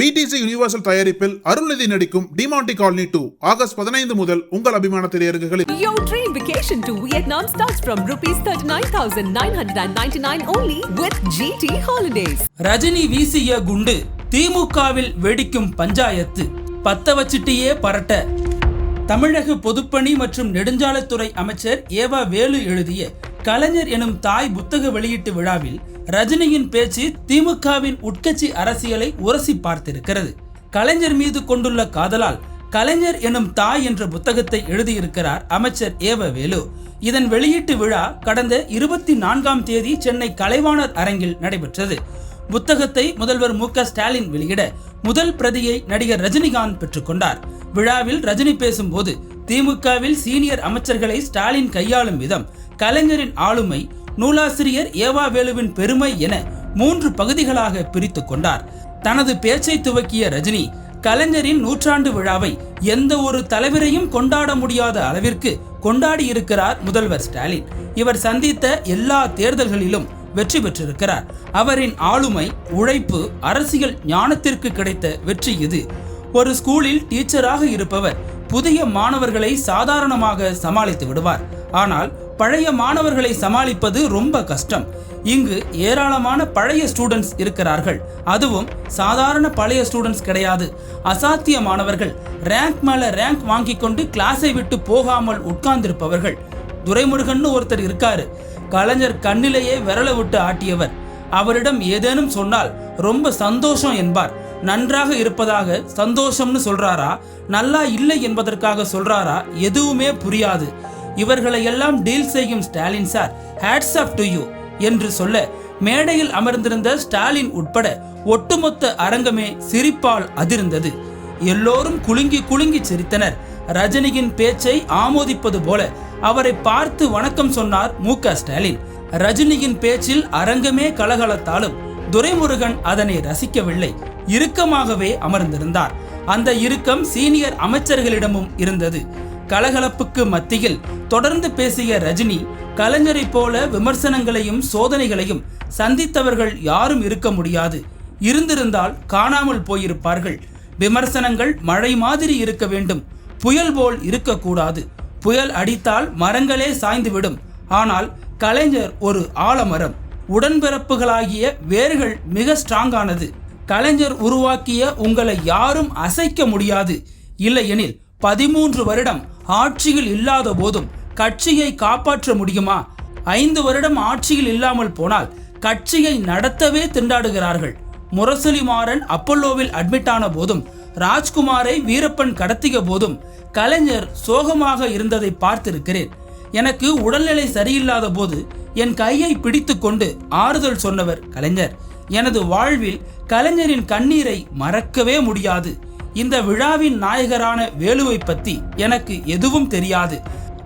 BDC universal தயாரிப்பில் அருள்நிதி நடிக்கும் Demonte colony two August பதினைந்து முதல் உங்கள் அபிமான திரையரங்குகளில் Your dream vacation to Vietnam starts from rupees 39,999 only with GT Holidays. Rajini வீசிய குண்டு திமுகவில் வெடிக்கும் பஞ்சாயத்து. பத்த வச்சிட்டியே பரட்ட. தமிழக பொதுப்பணி மற்றும் நெடுஞ்சாலைத்துறை அமைச்சர் ஏவா வேலு எழுதிய கலைஞர் எனும் தாய் புத்தக வெளியீட்டு விழாவில் ரஜினியின் பேச்சு திமுகவின் உட்கட்சி அரசியலை உரசி பார்த்திருக்கிறது. கலைஞர் மீது கொண்டுள்ள காதலால் கலைஞர் எனும் தாய் என்ற புத்தகத்தை எழுதியிருக்கிறார் அமைச்சர் ஏவ வேலு. இதன் வெளியீட்டு விழா கடந்த இருபத்தி நான்காம் தேதி சென்னை கலைவாணர் அரங்கில் நடைபெற்றது. புத்தகத்தை முதல்வர் மு ஸ்டாலின் வெளியிட முதல் பிரதியை நடிகர் ரஜினிகாந்த் பெற்றுக்கொண்டார் விழாவில் ரஜினி பேசும்போது திமுகவில் சீனியர் அமைச்சர்களை ஸ்டாலின் கையாளும் விதம் கலைஞரின் ஆளுமை நூலாசிரியர் ஏவா வேலுவின் பெருமை என மூன்று பகுதிகளாக பிரித்து கொண்டார். தனது பேச்சை துவக்கிய ரஜினி கலைஞரின் நூற்றாண்டு விழாவை எந்த ஒரு தலைவரையும் கொண்டாட முடியாத அளவிற்கு கொண்டாடி இருக்கிறார் முதல்வர் ஸ்டாலின். இவர் சந்தித்த எல்லா தேர்தல்களிலும் வெற்றி பெற்றிருக்கிறார். அவரின் ஆளுமை உழைப்பு அரசியல் ஞானத்திற்கு கிடைத்த வெற்றி இது. ஒரு ஸ்கூலில் டீச்சராக இருப்பவர் புதிய மாணவர்களை சாதாரணமாக சமாளித்து விடுவார். ஆனால் பழைய மாணவர்களை சமாளிப்பது ரொம்ப கஷ்டம். இங்கு ஏராளமான பழைய ஸ்டூடெண்ட்ஸ் இருக்கிறார்கள். அதுவும் சாதாரண பழைய ஸ்டூடெண்ட்ஸ் கிடையாது. அசாத்திய மாணவர்கள் ரேங்க் மேல ரேங்க் வாங்கி கொண்டு கிளாஸை விட்டு போகாமல் உட்கார்ந்திருப்பவர்கள். துரைமுருகன் ஒருத்தர் இருக்காரு. கலைஞர் கண்ணிலேயே விரல விட்டு ஆட்டியவர். அவரிடம் ஏதேனும் சொன்னால் ரொம்ப சந்தோஷம் என்பார். நன்றாக இருப்பதாக சந்தோஷம்னு சொல்றாரா? நல்லா இல்லை என்பதற்காக சொல்றாரா? எதுவுமே புரியாது. இவர்களை எல்லாம் டீல் செய்யும் Stalin sir hats off to you என்று சொல்ல மேடையில் அமர்ந்திருந்த ஸ்டாலின் உட்பட ஒட்டுமொத்த அரங்கமே சிரிப்பால் அதிர்ந்தது. எல்லோரும் குலுங்கி குலுங்கி சிரித்தனர். ரஜினியின் பேச்சை ஆமோதிப்பது போல அவரை பார்த்து வணக்கம் சொன்னார் மு ஸ்டாலின் ரஜினியின் பேச்சில் அரங்கமே கலகலத்தாலும் துரைமுருகன் அதனை ரசிக்கவில்லை. இறுக்கமாகவே அமர்ந்திருந்தார். அந்த இறுக்கம் சீனியர் அமைச்சர்களிடமும் இருந்தது. கலகலப்புக்கு மத்தியில் தொடர்ந்து பேசிய ரஜினி கலைஞரை போல விமர்சனங்களையும் சோதனைகளையும் சந்தித்தவர்கள் யாரும் இருக்க முடியாது. இருந்திருந்தால் காணாமல் போயிருப்பார்கள். விமர்சனங்கள் மழை மாதிரி இருக்க வேண்டும். புயல் போல் இருக்கக்கூடாது. புயல் அடித்தால் மரங்களே சாய்ந்துவிடும். ஆனால் கலைஞர் ஒரு ஆலமரம். உடன்பிறப்புகளாகிய வேர்கள் மிக ஸ்ட்ராங்கானது. கலைஞர் உருவாக்கிய உங்களை யாரும் அசைக்க முடியாது. இல்லையெனில் பதிமூன்று வருடம் ஆட்சியில் இல்லாத போதும் கட்சியை காப்பாற்ற முடியுமா? ஐந்து வருடம் ஆட்சியில் இல்லாமல் போனால் கட்சியை நடத்தவே திண்டாடுகிறார்கள். முரசொலி மாறன் அப்பல்லோவில் அட்மிட் ஆன போதும் ராஜ்குமாரை வீரப்பன் கடத்திய போதும் கலைஞர் சோகமாக இருந்ததை பார்த்திருக்கிறேன். எனக்கு உடல்நிலை சரியில்லாத போது என் கையை பிடித்து கொண்டு ஆறுதல் சொன்னவர் கலைஞர். எனது வாழ்வில் கலைஞரின் கண்ணீரை மறக்கவே முடியாது. இந்த விழாவின் நாயகரான வேலுவை பத்தி எனக்கு எதுவும் தெரியாது.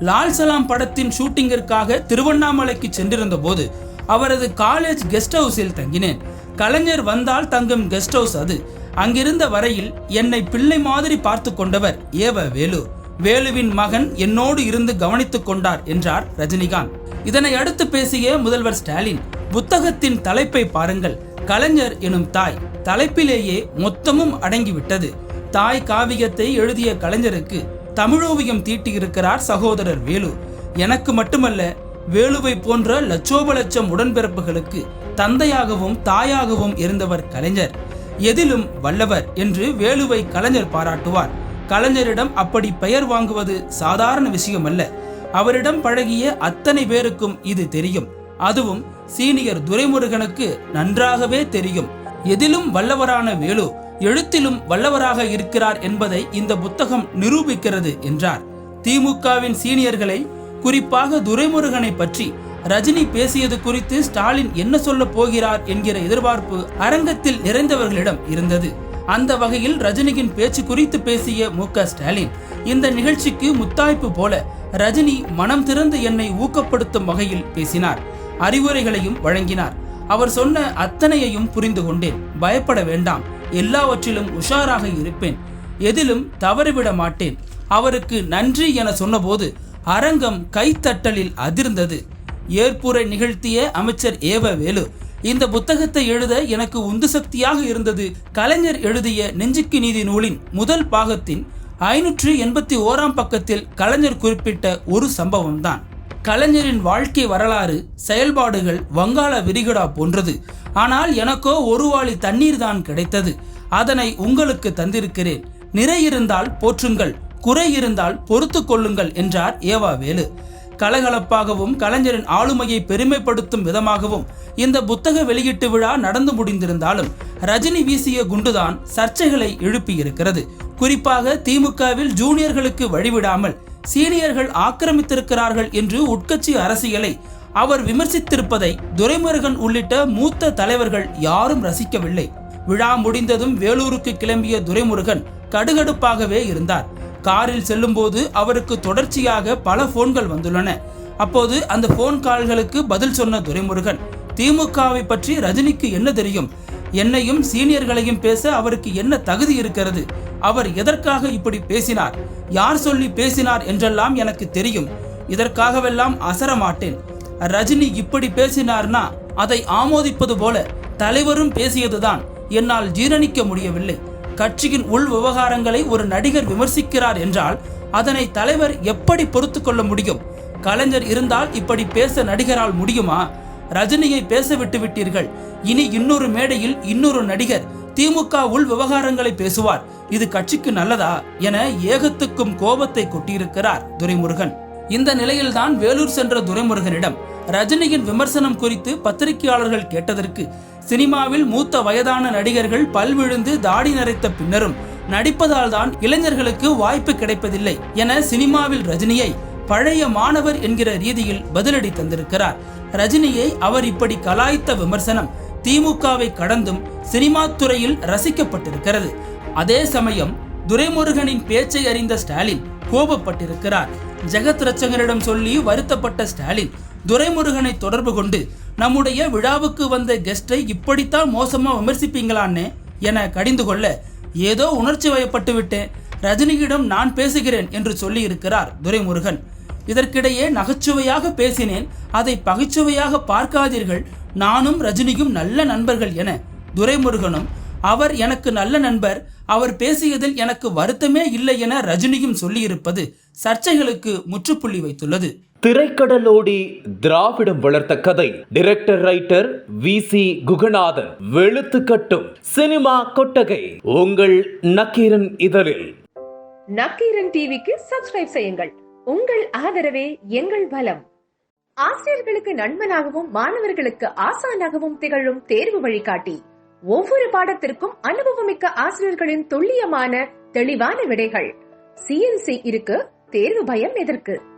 லால் சலாம் படத்தின் ஷூட்டிங்கிற்காக திருவண்ணாமலைக்கு சென்றிருந்த போது அவரது காலேஜ் கெஸ்ட் ஹவுஸில் தங்கினேன். கலைஞர் வந்தால் தங்கும் கெஸ்ட் ஹவுஸ் அது. அங்கிருந்த வரையில் என்னை பிள்ளை மாதிரி பார்த்து கொண்டவர் ஏவ வேலு. வேலுவின் மகன் என்னோடு இருந்து கவனித்துக் கொண்டார் என்றார் ரஜினிகாந்த். இதனை அடுத்து பேசிய முதல்வர் ஸ்டாலின் புத்தகத்தின் தலைப்பை பாருங்கள். கலைஞர் எனும் தாய் தலைப்பிலேயே மொத்தமும் அடங்கிவிட்டது. தாய் காவியத்தை எழுதிய கலைஞருக்கு தமிழோவியம் தீட்டியிருக்கிறார் சகோதரர் வேலு. எனக்கு மட்டுமல்ல வேலுவை போன்ற லட்சோப லட்சம் உடன்பிறப்புகளுக்கு தந்தையாகவும் தாயாகவும் இருந்தவர் கலைஞர். எதிலும் வல்லவர் என்று வேலுவை கலைஞர் பாராட்டுவார். கலைஞரிடம் அப்படி பெயர் வாங்குவது சாதாரண விஷயம் அல்ல அவரிடம் பழகிய அத்தனை பேருக்கும் இது தெரியும். அதுவும் சீனியர் துரைமுருகனுக்கு நன்றாகவே தெரியும். எதிலும் வல்லவரான வேலு எழுத்திலும் வல்லவராக இருக்கிறார் என்பதை இந்த புத்தகம் நிரூபிக்கிறது என்றார். திமுகவின் சீனியர்களை குறிப்பாக துரைமுருகனை பற்றி ரஜினி பேசியது குறித்து ஸ்டாலின் என்ன சொல்ல போகிறார் என்கிற எதிர்பார்ப்பு அரங்கத்தில் நிறைந்தவர்களிடம் இருந்தது. அந்த வகையில் ரஜினியின் பேச்சு குறித்து பேசிய மு. ஸ்டாலின் இந்த நிகழ்ச்சிக்கு முத்தாய்ப்பு போல ரஜினி மனம் திறந்து என்னை ஊக்கப்படுத்தும் வகையில் பேசினார். அறிவுரைகளையும் வழங்கினார். அவர் சொன்ன அத்தனையையும் புரிந்து கொண்டேன். பயப்பட வேண்டாம். எல்லாவற்றிலும் உஷாராக இருப்பேன். எதிலும் தவறிவிட மாட்டேன். அவருக்கு நன்றி என சொன்னபோது அரங்கம் கைத்தட்டலில் அதிர்ந்தது. ஏற்புரை நிகழ்த்திய அமைச்சர் ஏவ வேலு இந்த புத்தகத்தை எழுத எனக்கு உந்து சக்தியாக இருந்தது. கலைஞர் எழுதிய நெஞ்சுக்கு நீதி நூலின் முதல் பாகத்தின் ஐநூற்று எண்பத்தி ஓராம் பக்கத்தில் கலைஞர் குறிப்பிட்ட ஒரு சம்பவம்தான். கலைஞரின் வாழ்க்கை வரலாறு செயல்பாடுகள் வங்காள விரிகுடா போன்றது. ஆனால் எனக்கோ ஒரு வாளி தண்ணீர் தான் கிடைத்தது. அதனை உங்களுக்கு தந்திருக்கிறேன். நிறை இருந்தால் போற்றுங்கள் குறை இருந்தால் பொறுத்து கொள்ளுங்கள் என்றார் ஏவா வேலு கலகலப்பாகவும் கலைஞரின் ஆளுமையை பெருமைப்படுத்தும் விதமாகவும் இந்த புத்தக வெளியீட்டு விழா நடந்து முடிந்திருந்தாலும் ரஜினி வீசிய குண்டுதான் சர்ச்சைகளை எழுப்பியிருக்கிறது. குறிப்பாக திமுகவில் ஜூனியர்களுக்கு வழிவிடாமல் சீனியர்கள் ஆக்கிரமித்திருக்கிறார்கள் என்று உட்கட்சி அரசியலை அவர் விமர்சித்திருப்பதை துரைமுருகன் உள்ளிட்ட மூத்த தலைவர்கள் யாரும் ரசிக்கவில்லை. விழா முடிந்ததும் வேலூருக்கு கிளம்பிய துரைமுருகன் கடுகடுப்பாகவே இருந்தார். காரில் செல்லும்போது அவருக்கு தொடர்ச்சியாக பல போன்கள் வந்துள்ளன. அப்போது அந்த போன் கால்களுக்கு பதில் சொன்ன துரைமுருகன் திமுகவை பற்றி ரஜினிக்கு என்ன தெரியும்? என்னையும் சீனியர்களையும் பேச அவருக்கு என்ன தகுதி இருக்கிறது? அவர் எதற்காக இப்படி பேசினார்? யார் சொல்லி பேசினார் என்றெல்லாம் எனக்கு தெரியும். இதற்காகவெல்லாம் அசர மாட்டேன். ரஜினி இப்படி பேசினார்னா அதை ஆமோதிப்பது போல தலைவரும் பேசியதுதான். என்னால் ஜீரணிக்க முடியவில்லை. கட்சியின் உள் விவகாரங்களை ஒரு நடிகர் விமர்சிக்கிறார் என்றால் அதனை தலைவர் எப்படி பொறுத்து கொள்ள முடியும்? கலைஞர் இருந்தால் இப்படி பேச நடிகரால் முடியுமா? ரஜினியை பேச விட்டு விட்டீர்கள். இனி இன்னொரு மேடையில் இன்னொரு நடிகர் திமுக உள் விவகாரங்களை பேசுவார். இது கட்சிக்கு நல்லதா என ஏகத்துக்கும் கோபத்தை கொட்டியிருக்கிறார் துரைமுருகன். இந்த நிலையில்தான் வேலூர் சென்ற துரைமுருகனிடம் ரஜினியின் விமர்சனம் குறித்து பத்திரிகையாளர்கள் கேட்டதற்கு சினிமாவில் மூத்த வயதான நடிகர்கள் பல்விழுந்து தாடி நரைத்த பின்னரும் நடிப்பதால் தான் இளைஞர்களுக்கு வாய்ப்பு கிடைப்பதில்லை என சினிமாவில் ரஜினியை பழைய மாணவர் என்கிற ரீதியில் பதிலடி தந்திருக்கிறார். ரஜினியை அவர் இப்படி கலாய்த்த விமர்சனம் திமுகவை கடந்தும் சினிமா துறையில் ரசிக்கப்பட்டிருக்கிறது. அதே சமயம் துரைமுருகனின் பேச்சை அறிந்த ஸ்டாலின் கோபப்பட்டிருக்கிறார். ஜெகத் ரச்சகரிடம் சொல்லி வருத்தப்பட்ட ஸ்டாலின் துரைமுருகனை தொடர்பு கொண்டு நம்முடைய விழாவுக்கு வந்த கெஸ்டை இப்படித்தான் மோசமாக விமர்சிப்பீங்களான்னு என கடிந்து கொள்ள ஏதோ உணர்ச்சி வயப்பட்டு விட்டேன். ரஜினியிடம் நான் பேசுகிறேன் என்று சொல்லியிருக்கிறார் துரைமுருகன். இதற்கிடையே நகைச்சுவையாக பேசினேன். அதை பகைச்சுவையாக பார்க்காதீர்கள். நானும் ரஜினியும் நல்ல நண்பர்கள் என துரைமுருகனும் அவர் எனக்கு நல்ல நண்பர். அவர் பேசியதில் எனக்கு வருத்தமே இல்லை என ரஜினியும் சொல்லியிருப்பது சர்ச்சைகளுக்கு முற்றுப்புள்ளி வைத்துள்ளது. திரைக்கடலோடி திராவிடம் வளர்த்த கதை. Director writer V C Guganathan. வெளுத்து கட்டும் சினிமா கொட்டகை. உங்கள் நக்கீரன் இதழில். நக்கீரன் டிவிக்கு சப்ஸ்கிரைப் செய்யுங்கள். உங்கள் ஆதரவே எங்கள் பலம் ஆசிரியர்களுக்கு நண்பனாகவும் மாணவர்களுக்கு ஆசானாகவும் திகழும் தேர்வு வழிகாட்டி. ஒவ்வொரு பாடத்திற்கும் அனுபவமிக்க ஆசிரியர்களின் துல்லியமான தெளிவான விடைகள். சிஎன்சி இருக்கு தேர்வு பயம் எதற்கு?